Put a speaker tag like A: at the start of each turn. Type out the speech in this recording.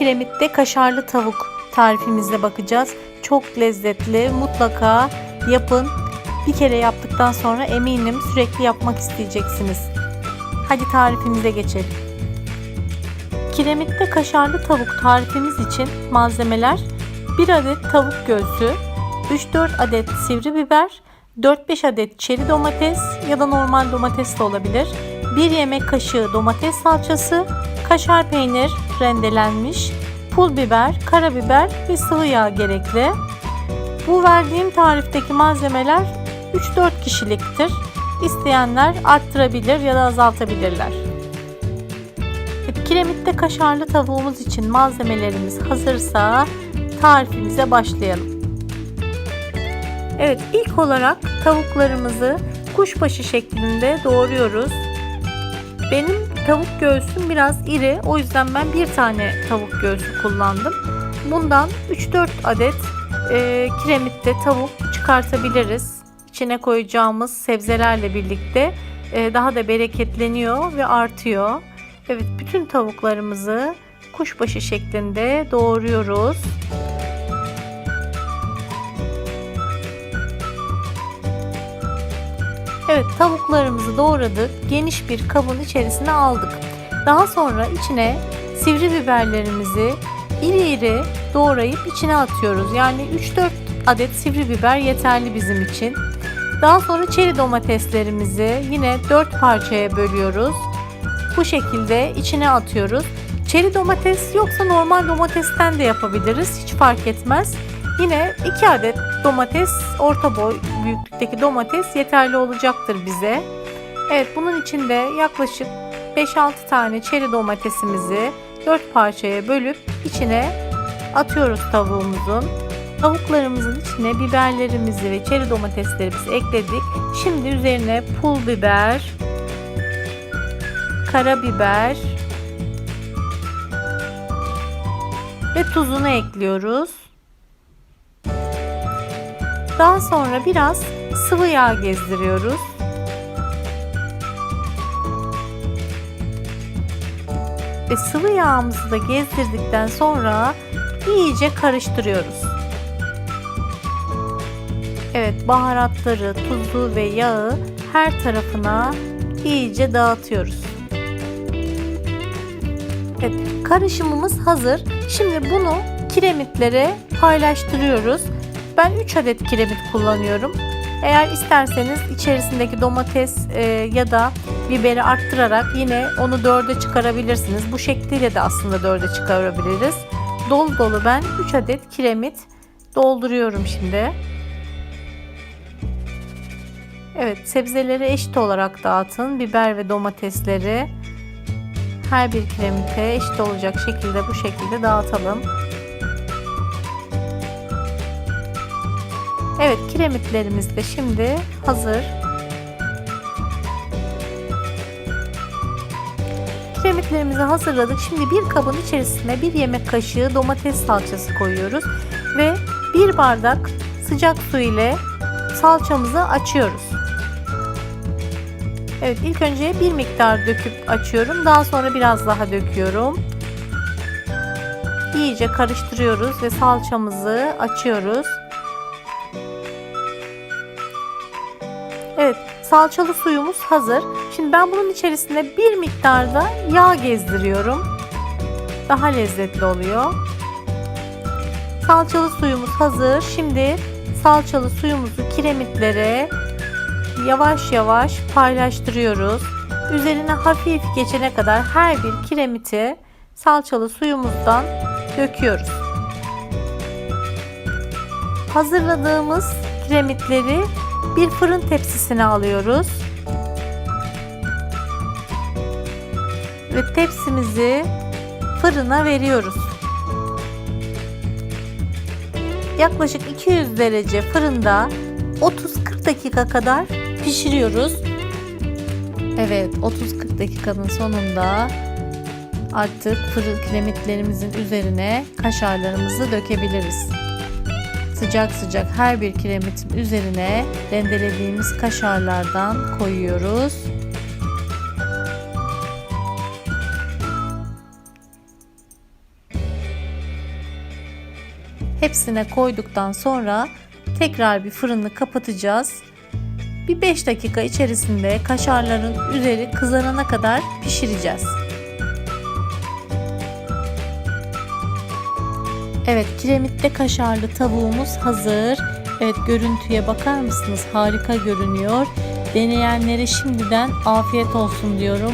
A: kiremitte kaşarlı tavuk tarifimizle bakacağız. Çok lezzetli. Mutlaka yapın. Bir kere yaptıktan sonra eminim sürekli yapmak isteyeceksiniz. Hadi tarifimize geçelim. Kiremitte kaşarlı tavuk tarifimiz için malzemeler 1 adet tavuk göğsü, 3-4 adet sivri biber, 4-5 adet çeri domates ya da normal domates de olabilir. 1 yemek kaşığı domates salçası, kaşar peynir rendelenmiş, pul biber, karabiber ve sıvı yağ gerekli. Bu verdiğim tarifteki malzemeler 3-4 kişiliktir. İsteyenler arttırabilir ya da azaltabilirler. Kiremitte kaşarlı tavuğumuz için malzemelerimiz hazırsa tarifimize başlayalım. Evet ilk olarak tavuklarımızı kuşbaşı şeklinde doğruyoruz. Benim tavuk göğsüm biraz iri o yüzden ben bir tane tavuk göğsü kullandım. Bundan 3-4 adet e, kiremitte tavuk çıkartabiliriz. İçine koyacağımız sebzelerle birlikte e, daha da bereketleniyor ve artıyor. Evet bütün tavuklarımızı kuşbaşı şeklinde doğruyoruz. Evet tavuklarımızı doğradık. Geniş bir kabın içerisine aldık. Daha sonra içine sivri biberlerimizi iri iri doğrayıp içine atıyoruz. Yani 3-4 adet sivri biber yeterli bizim için. Daha sonra çeri domateslerimizi yine 4 parçaya bölüyoruz. Bu şekilde içine atıyoruz. Çeri domates yoksa normal domatesten de yapabiliriz. Hiç fark etmez. Yine 2 adet domates, orta boy büyüklükteki domates yeterli olacaktır bize. Evet bunun içinde yaklaşık 5-6 tane çeri domatesimizi 4 parçaya bölüp içine atıyoruz tavuğumuzun. Tavuklarımızın içine biberlerimizi ve çeri domateslerimizi ekledik. Şimdi üzerine pul biber, karabiber ve tuzunu ekliyoruz. Daha sonra biraz sıvı yağ gezdiriyoruz. Ve sıvı yağımızı da gezdirdikten sonra iyice karıştırıyoruz. Evet baharatları, tuzu ve yağı her tarafına iyice dağıtıyoruz. Evet karışımımız hazır. Şimdi bunu kiremitlere paylaştırıyoruz. Ben 3 adet kiremit kullanıyorum. Eğer isterseniz içerisindeki domates e, ya da biberi arttırarak yine onu 4'e çıkarabilirsiniz. Bu şekliyle de aslında 4'e çıkarabiliriz. Dolu dolu ben 3 adet kiremit dolduruyorum şimdi. Evet sebzeleri eşit olarak dağıtın. Biber ve domatesleri her bir kiremite eşit olacak şekilde bu şekilde dağıtalım. Evet kiremitlerimiz de şimdi hazır. Kiremitlerimizi hazırladık. Şimdi bir kabın içerisine bir yemek kaşığı domates salçası koyuyoruz ve bir bardak sıcak su ile salçamızı açıyoruz. Evet ilk önce bir miktar döküp açıyorum. Daha sonra biraz daha döküyorum. İyice karıştırıyoruz ve salçamızı açıyoruz. Salçalı suyumuz hazır. Şimdi ben bunun içerisine bir miktarda yağ gezdiriyorum. Daha lezzetli oluyor. Salçalı suyumuz hazır. Şimdi salçalı suyumuzu kiremitlere yavaş yavaş paylaştırıyoruz. Üzerine hafif geçene kadar her bir kiremiti salçalı suyumuzdan döküyoruz. Hazırladığımız kiremitleri bir fırın tepsisine alıyoruz. Ve tepsimizi fırına veriyoruz. Yaklaşık 200 derece fırında 30-40 dakika kadar pişiriyoruz. Evet 30-40 dakikanın sonunda artık fırın kiremitlerimizin üzerine kaşarlarımızı dökebiliriz. Sıcak sıcak her bir kiremitin üzerine rendelediğimiz kaşarlardan koyuyoruz. hepsine koyduktan sonra tekrar bir fırını kapatacağız. Bir 5 dakika içerisinde kaşarların üzeri kızarana kadar pişireceğiz. Evet, kiremitte kaşarlı tavuğumuz hazır. Evet, görüntüye bakar mısınız? Harika görünüyor. Deneyenlere şimdiden afiyet olsun diyorum.